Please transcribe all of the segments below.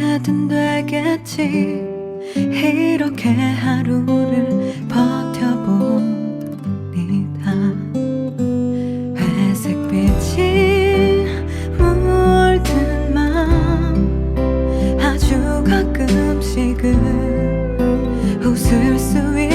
어떻게든 되겠지. 이렇게 하루를 버텨봅니다. 회색빛이 물든 맘 아주 가끔씩은 웃을 수 있는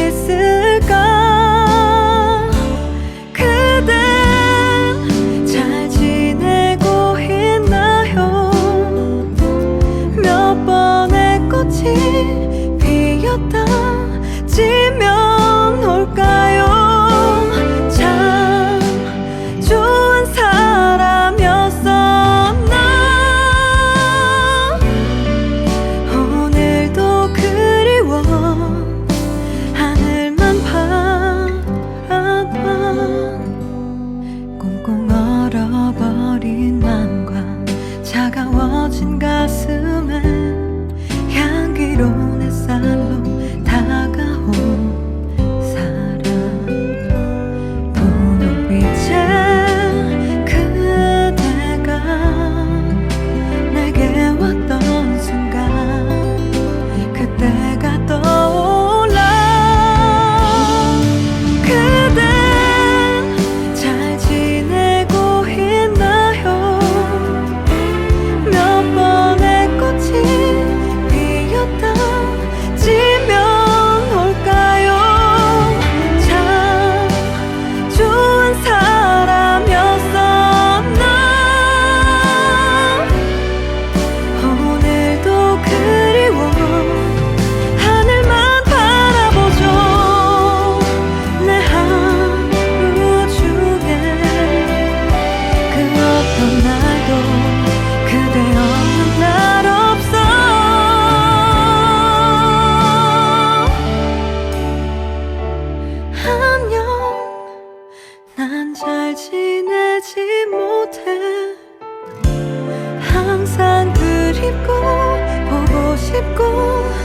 싶고 보고 싶고.